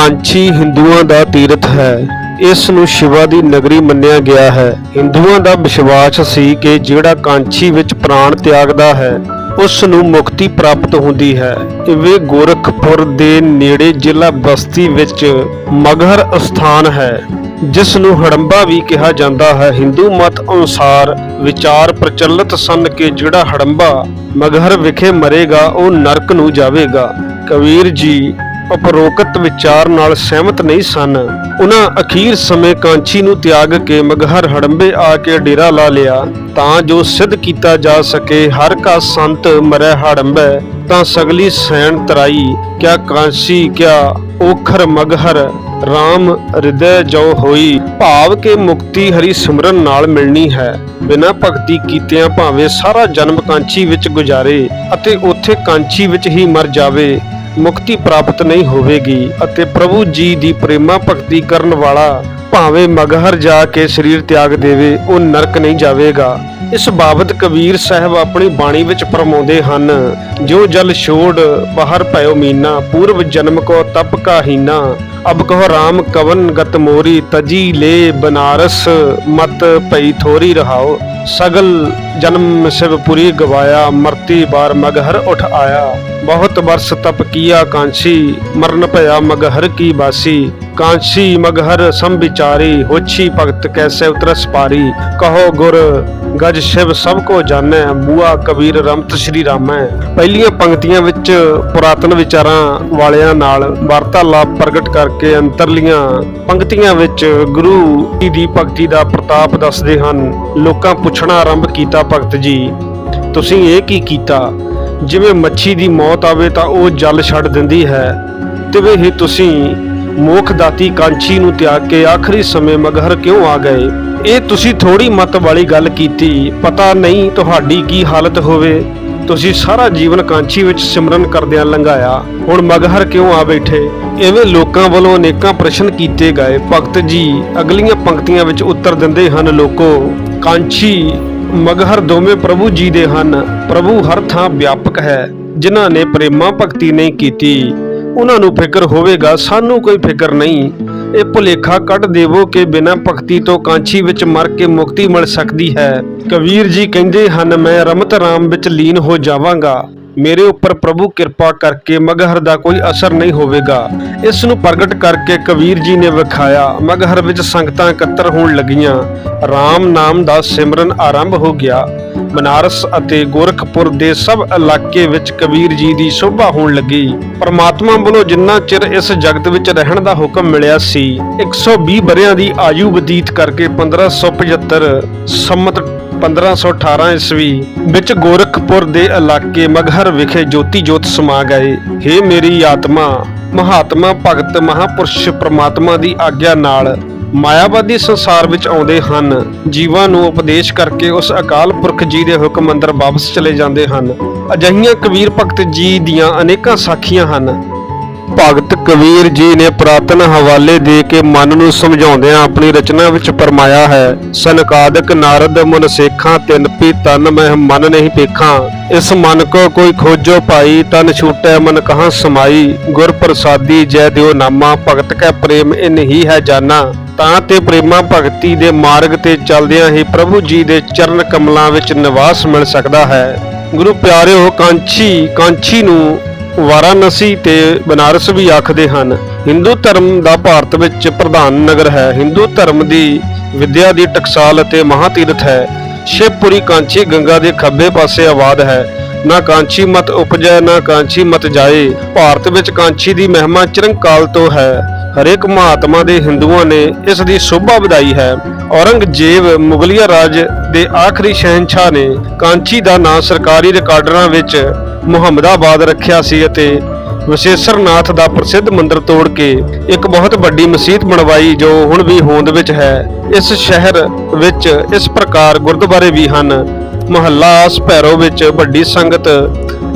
ਕਾਂਚੀ ਹਿੰਦੂਆਂ ਦਾ ਤੀਰਥ ਹੈ। ਇਸ ਨੂੰ ਸ਼ਿਵਾ ਦੀ ਨਗਰੀ ਮੰਨਿਆ ਗਿਆ ਹੈ। ਹਿੰਦੂਆਂ ਦਾ ਵਿਸ਼ਵਾਸ ਸੀ ਕਿ ਜਿਹੜਾ ਕਾਂਚੀ ਵਿੱਚ ਪ੍ਰਾਣ ਤਿਆਗਦਾ ਹੈ, ਉਸ ਨੂੰ ਮੁਕਤੀ ਪ੍ਰਾਪਤ ਹੁੰਦੀ ਹੈ। ਇਹ ਗੋਰਖਪੁਰ ਦੇ ਨੇੜੇ ਜ਼ਿਲ੍ਹਾ ਬਸਤੀ ਵਿੱਚ ਮਗਹਰ ਸਥਾਨ ਹੈ, ਜਿਸ ਨੂੰ ਹੜੰਬਾ ਵੀ ਕਿਹਾ ਜਾਂਦਾ ਹੈ। ਹਿੰਦੂ ਮਤ ਅਨੁਸਾਰ ਵਿਚਾਰ ਪ੍ਰਚਲਿਤ ਸਨ ਕਿ ਜਿਹੜਾ ਹੜੰਬਾ ਮਗਹਰ ਵਿਖੇ ਮਰੇਗਾ, ਉਹ ਨਰਕ ਨੂੰ ਜਾਵੇਗਾ। ਕਬੀਰ ਜੀ ਉਪਰੋਕਤ ਵਿਚਾਰ ਨਾਲ ਸਹਿਮਤ ਨਹੀਂ ਸਨ। ਉਹਨਾਂ ਅਖੀਰ ਸਮੇਂ ਕਾਂਚੀ ਨੂੰ ਤਿਆਗ ਕੇ ਮਗਹਰ ਹੜੰਬੇ ਆ ਕੇ ਡੇਰਾ ਲਾ ਲਿਆ। ਤਾਂ ਜੋ ਸਿੱਧ ਕੀਤਾ ਜਾ ਸਕੇ, ਹਰ ਕਾ ਸੰਤ ਮਰੈ ਹੜੰਬੈ, ਤਾਂ ਸਗਲੀ ਸੈਣ ਤਰਾਈ, ਕਿਆ ਕਾਂਸੀ, ਕਿਆ ਓਖਰ ਮਗਹਰ RAM ਹਿਰਦੈ ਜੋ ਹੋਈ। ਭਾਵ ਕੇ ਮੁਕਤੀ ਹਰੀ ਸਿਮਰਨ ਨਾਲ ਮਿਲਣੀ ਹੈ। ਬਿਨਾਂ ਭਗਤੀ ਕੀਤਿਆਂ ਭਾਵੇਂ ਸਾਰਾ ਜਨਮ ਕਾਂਚੀ ਵਿੱਚ ਗੁਜ਼ਾਰੇ ਅਤੇ ਉੱਥੇ ਕਾਂਚੀ ਵਿੱਚ ਹੀ ਮਰ ਜਾਵੇ। ਮੁਕਤੀ ਪ੍ਰਾਪਤ ਨਹੀਂ ਹੋਵੇਗੀ ਅਤੇ ਪ੍ਰਭੂ ਜੀ ਦੀ ਪ੍ਰੇਮਾ ਭਗਤੀ ਕਰਨ ਵਾਲਾ ਭਾਵੇਂ ਮਗਹਰ ਜਾ ਕੇ ਸਰੀਰ ਤਿਆਗ ਦੇਵੇ, ਉਹ ਨਰਕ ਨਹੀਂ ਜਾਵੇਗਾ। ਇਸ ਬਾਬਤ ਕਬੀਰ ਸਾਹਿਬ ਆਪਣੀ ਬਾਣੀ ਵਿੱਚ ਫਰਮਾਉਂਦੇ ਹਨ, ਜੋ ਜਲ ਛੋੜ ਬਾਹਰ ਭਇਓ ਮੀਨਾ, ਪੂਰਵ ਜਨਮ ਕੋ ਤਪ ਕਾ ਹੀਨਾ ਅਬ ਕਹੋ RAM ਕਵਨ ਗਤ ਮੋਰੀ, ਤਜੀ ਲੈ ਬਨਾਰਸ ਮਤ ਭਈ ਥੋਰੀ ਰਹਾਓ। ਸਗਲ ਜਨਮ ਸਿਵਪੁਰੀ ਗਵਾਇਆ, ਮਰਤੀ ਬਾਰ ਮਗਹਰ ਉਠ ਆਇਆ। ਬਹੁਤ ਬਰਸ ਤਪ ਕੀਆ ਕਾਂਸੀ ਮਰਨ ਭਇਆ ਮਗਹਰ ਕੀ ਬਾਸੀ। ਕਾਂਸੀ ਮਗਹਰ ਸੰਵਿਚਾਰੀ ਹੋਛੀ ਭਗਤ ਕੈਸੇ ਉਤਰਸ ਪਾਰੀ? ਕਹੋ ਗੁਰ, ਗਜ ਸ਼ਿਵ ਸਭ ਕੋ ਜਾਣੈ, ਬੂਆ ਕਬੀਰ ਰਮਤ ਸ਼੍ਰੀ ਰਾਮੈ। ਪਹਿਲੀਆਂ ਪੰਕਤੀਆਂ ਵਿੱਚ ਪੁਰਾਤਨ ਵਿਚਾਰਾਂ ਵਾਲਿਆਂ ਨਾਲ ਵਾਰਤਾਲਾਪ ਪ੍ਰਗਟ ਕਰਕੇ ਅੰਤਰਲੀਆਂ ਪੰਕਤੀਆਂ ਵਿੱਚ ਗੁਰੂ ਦੀ ਭਗਤੀ ਦਾ ਪ੍ਰਤਾਪ ਦੱਸਦੇ ਹਨ। ਲੋਕਾਂ ਪੁੱਛਣਾ ਆਰੰਭ ਕੀਤਾ, ਭਗਤ ਜੀ, ਤੁਸੀਂ ਇਹ ਕੀ ਕੀਤਾ? ਜਿਵੇਂ ਮੱਛੀ ਦੀ ਮੌਤ ਆਵੇ ਤਾਂ ਉਹ ਜਲ ਛੱਡ ਦਿੰਦੀ ਹੈ। ਤਿਵੇਂ ਹੀ ਤੁਸੀਂ ਮੋਖਦਾਤੀ ਕਾਂਛੀ ਨੂੰ ਤਿਆਗ ਕੇ ਆਖਰੀ ਸਮੇਂ ਮਗਹਰ ਕਿਉਂ ਆ ਗਏ? ਇਹ ਤੁਸੀਂ ਥੋੜੀ ਮਤ ਵਾਲੀ ਗੱਲ ਕੀਤੀ, ਪਤਾ ਨਹੀਂ ਤੁਹਾਡੀ ਕੀ ਹਾਲਤ ਹੋਵੇ। ਤੁਸੀਂ ਸਾਰਾ ਜੀਵਨ ਕਾਂਚੀ ਵਿੱਚ ਸਿਮਰਨ ਕਰਦਿਆਂ ਲੰਘਾਇਆ, ਹੁਣ ਮਗਹਰ ਕਿਉਂ ਆ ਬੈਠੇ? ਐਵੇਂ ਲੋਕਾਂ ਵੱਲੋਂ ਅਨੇਕਾਂ ਪ੍ਰਸ਼ਨ ਕੀਤੇ ਗਏ। ਭਗਤ ਜੀ, ਅਗਲੀਆਂ ਪੰਕਤੀਆਂ ਵਿੱਚ ਉੱਤਰ ਦਿੰਦੇ ਹਨ ਲੋਕੋ, ਕਾਂਛੀ, ਮਗਹਰ ਦੋਵੇਂ ਪ੍ਰਭੂ ਜੀ ਦੇ ਹਨ। ਪ੍ਰਭੂ ਹਰ ਥਾਂ ਵਿਆਪਕ ਹੈ। ਜਿਨ੍ਹਾਂ ਨੇ ਪ੍ਰੇਮਾ ਭਗਤੀ ਨਹੀਂ ਕੀਤੀ ਉਹਨਾਂ ਨੂੰ ਫਿਕਰ ਹੋਵੇਗਾ, ਸਾਨੂੰ ਕੋਈ ਫਿਕਰ ਨਹੀਂ। ਇਹ ਭੁਲੇਖਾ ਕੱਢ ਦੇਵੋ ਕਿ ਬਿਨਾਂ ਭਗਤੀ ਤੋਂ ਕਾਂਚੀ ਵਿੱਚ ਮਰ ਕੇ ਮੁਕਤੀ ਮਿਲ ਸਕਦੀ ਹੈ। ਕਬੀਰ ਜੀ ਕਹਿੰਦੇ ਹਨ, ਮੈਂ ਰਮਤ ਰਾਮ ਵਿੱਚ ਲੀਨ ਹੋ ਜਾਵਾਂਗਾ। ਮੇਰੇ ਉੱਪਰ ਪ੍ਰਭੂ ਕਿਰਪਾ ਕਰਕੇ ਮਗਹਰ ਦਾ ਕੋਈ ਅਸਰ ਨਹੀਂ ਹੋਵੇਗਾ। ਇਸ ਨੂੰ ਪ੍ਰਗਟ ਕਰਕੇ ਕਬੀਰ ਜੀ ਨੇ ਵਿਖਾਇਆ। ਮਗਹਰ ਵਿੱਚ ਸੰਗਤਾਂ ਇਕੱਤਰ ਹੋਣ ਲੱਗੀਆਂ। RAM ਨਾਮ ਦਾ ਸਿਮਰਨ ਆਰੰਭ ਹੋ ਗਿਆ। ਬਨਾਰਸ ਅਤੇ ਗੋਰਖਪੁਰ ਦੇ ਸਭ ਇਲਾਕੇ ਵਿੱਚ ਕਬੀਰ ਜੀ ਦੀ ਸ਼ੋਭਾ ਹੋਣ ਲੱਗੀ। ਪਰਮਾਤਮਾ ਵੱਲੋਂ ਜਿੰਨਾ ਚਿਰ ਇਸ ਜਗਤ ਵਿੱਚ ਰਹਿਣ ਦਾ ਹੁਕਮ ਮਿਲਿਆ ਸੀ 120 ਬਰਿਆਂ ਦੀ ਆਯੂ ਬਤੀਤ ਕਰਕੇ 1575 ਸੰਮਤ 1518 ਈਸਵੀ ਵਿੱਚ ਗੋਰਖਪੁਰ ਦੇ ਇਲਾਕੇ ਮਗਹਰ ਵਿਖੇ ਜੋਤੀ ਜੋਤ ਸਮਾ ਗਏ। हे ਮੇਰੀ ਆਤਮਾ, ਮਹਾਤਮਾ ਭਗਤ ਮਹਾਪੁਰਸ਼ ਪ੍ਰਮਾਤਮਾ ਦੀ ਆਗਿਆ ਨਾਲ ਮਾਇਆਵਾਦੀ ਸੰਸਾਰ ਵਿੱਚ ਆਉਂਦੇ ਹਨ। ਜੀਵਾਂ ਨੂੰ ਉਪਦੇਸ਼ ਕਰਕੇ ਉਸ ਅਕਾਲ ਪੁਰਖ ਜੀ ਦੇ ਹੁਕਮ ਅੰਦਰ ਵਾਪਸ ਚਲੇ ਜਾਂਦੇ ਹਨ। ਅਜਿਹੀਆਂ ਕਬੀਰ ਭਗਤ ਜੀ ਦੀਆਂ ਅਨੇਕਾਂ ਸਾਖੀਆਂ ਹਨ। ਭਗਤ ਕਬੀਰ ਜੀ ਨੇ ਪ੍ਰਾਤਨ ਹਵਾਲੇ ਦੇ ਕੇ ਮਨ ਨੂੰ ਸਮਝਾਉਂਦਿਆਂ ਆਪਣੀ ਰਚਨਾ ਵਿੱਚ ਪਰਮਾਇਆ ਹੈ, ਸਨਕਾਦਕ ਨਾਰਦ ਮਨ ਸੇਖਾਂ, ਤਿੰਨ ਪੀ ਤਨ ਮੈਂ ਮਨ ਨਹੀਂ ਪੇਖਾਂ। ਇਸ ਮਨ ਕੋ ਕੋਈ ਖੋਜੋ ਭਾਈ ਤਨ ਛੂਟੈ ਮਨ ਕਹਾਂ ਸਮਾਈ। ਗੁਰ ਪ੍ਰਸਾਦੀ ਜੈ ਦਿਓ ਨਾਮਾ, ਭਗਤ ਕੈ ਪ੍ਰੇਮ ਇਨ ਹੀ ਹੈ ਜਾਨਾ। ਤਾਂ ਤੇ ਪ੍ਰੇਮਾ ਭਗਤੀ ਦੇ ਮਾਰਗ ਤੇ ਚੱਲਦਿਆਂ ਹੀ ਪ੍ਰਭੂ ਜੀ ਦੇ ਚਰਨ ਕਮਲਾਂ ਵਿੱਚ ਨਿਵਾਸ ਮਿਲ ਸਕਦਾ ਹੈ। ਗੁਰੂ ਪਿਆਰਿਓ ਕਾਂਚੀ ਕਾਂਚੀ ਨੂੰ ਵਾਰਾਣਸੀ ਤੇ ਬਨਾਰਸ ਵੀ ਆਖਦੇ ਹਨ। ਹਿੰਦੂ ਧਰਮ ਦਾ ਭਾਰਤ ਵਿੱਚ ਪ੍ਰਧਾਨ ਨਗਰ ਹੈ। ਹਿੰਦੂ ਧਰਮ ਦੀ ਵਿਦਿਆ ਦੀ ਟਕਸਾਲ ਅਤੇ ਮਹਾਤੀਰਥ ਹੈ। ਸ਼ਿਵਪੁਰੀ ਕਾਂਚੀ ਗੰਗਾ ਦੇ ਖੱਬੇ ਪਾਸੇ ਆਬਾਦ ਹੈ। ਨਾ ਕਾਂਚੀ ਮਤ ਉਪਜੈ, ਨਾ ਕਾਂਚੀ ਮਤ ਜਾਏ। ਭਾਰਤ ਵਿੱਚ ਕਾਂਚੀ ਦੀ ਮਹਿਮਾ ਚਿਰੰਕਾਲ ਤੋਂ ਹੈ। ਹਰੇਕ ਮਹਾਤਮਾ ਦੇ ਹਿੰਦੂਆਂ ਨੇ ਇਸ ਦੀ ਸ਼ੋਭਾ ਵਧਾਈ ਹੈ। ਔਰੰਗਜ਼ੇਬ ਮੁਗਲਿਆ ਰਾਜ ਦੇ ਆਖਰੀ ਸ਼ਹਿਨशाह ਨੇ ਕਾਂਚੀ ਦਾ ਨਾਂ ਸਰਕਾਰੀ ਰਿਕਾਰਡਰਾਂ ਵਿੱਚ ਮੁਹੰਮਦਾਬਾਦ ਰੱਖਿਆ ਸੀ ਅਤੇ ਵਿਸ਼ੇਸ਼ਰਨਾਥ ਦਾ ਪ੍ਰਸਿੱਧ ਮੰਦਿਰ ਤੋੜ ਕੇ ਇੱਕ ਬਹੁਤ ਵੱਡੀ ਮਸਜਿਦ ਬਣਵਾਈ ਜੋ ਹੁਣ ਵੀ ਹੋਂਦ ਵਿੱਚ ਹੈ। ਇਸ ਸ਼ਹਿਰ ਵਿੱਚ ਇਸ ਪ੍ਰਕਾਰ ਗੁਰਦੁਆਰੇ ਵੀ ਹਨ। ਮਹੱਲਾ ਆਸ ਭੈਰੋ ਵਿੱਚ ਵੱਡੀ ਸੰਗਤ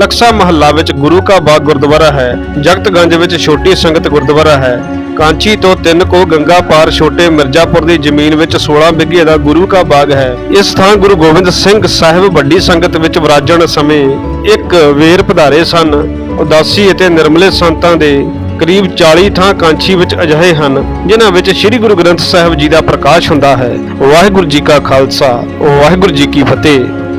ਲਕਸਾ ਮਹੱਲਾ ਵਿੱਚ ਗੁਰੂ ਕਾ ਬਾਗ ਗੁਰਦੁਆਰਾ ਹੈ, ਜਗਤਗੰਜ ਵਿੱਚ ਛੋਟੀ ਸੰਗਤ ਗੁਰਦੁਆਰਾ ਹੈ। ਕਾਂਚੀ ਤੋਂ ਤਿੰਨ ਕੋ ਗੰਗਾ ਪਾਰ ਛੋਟੇ ਮਿਰਜ਼ਾਪੁਰ ਦੀ ਜ਼ਮੀਨ ਵਿੱਚ 16 ਬਿੱਗੇ ਦਾ ਗੁਰੂ ਕਾ ਬਾਗ ਹੈ। ਇਸ ਥਾਂ ਗੁਰੂ ਗੋਬਿੰਦ ਸਿੰਘ ਸਾਹਿਬ ਵੱਡੀ ਸੰਗਤ ਵਿੱਚ ਵਿਰਾਜਣ ਸਮੇਂ ਇੱਕ ਵੇਰ ਪਧਾਰੇ ਸਨ। ਉਦਾਸੀ ਅਤੇ ਨਿਰਮਲੇ ਸੰਤਾਂ ਦੇ ਕਰੀਬ 40 ਥਾਂ ਕਾਂਚੀ ਵਿੱਚ ਅਜਿਹੇ ਹਨ, ਜਿਨ੍ਹਾਂ ਵਿੱਚ ਸ੍ਰੀ ਗੁਰੂ ਗ੍ਰੰਥ ਸਾਹਿਬ ਜੀ ਦਾ ਪ੍ਰਕਾਸ਼ ਹੁੰਦਾ ਹੈ। ਵਾਹਿਗੁਰੂ ਜੀ ਕਾ ਖਾਲਸਾ, ਵਾਹਿਗੁਰੂ ਜੀ ਕੀ ਫਤਿਹ।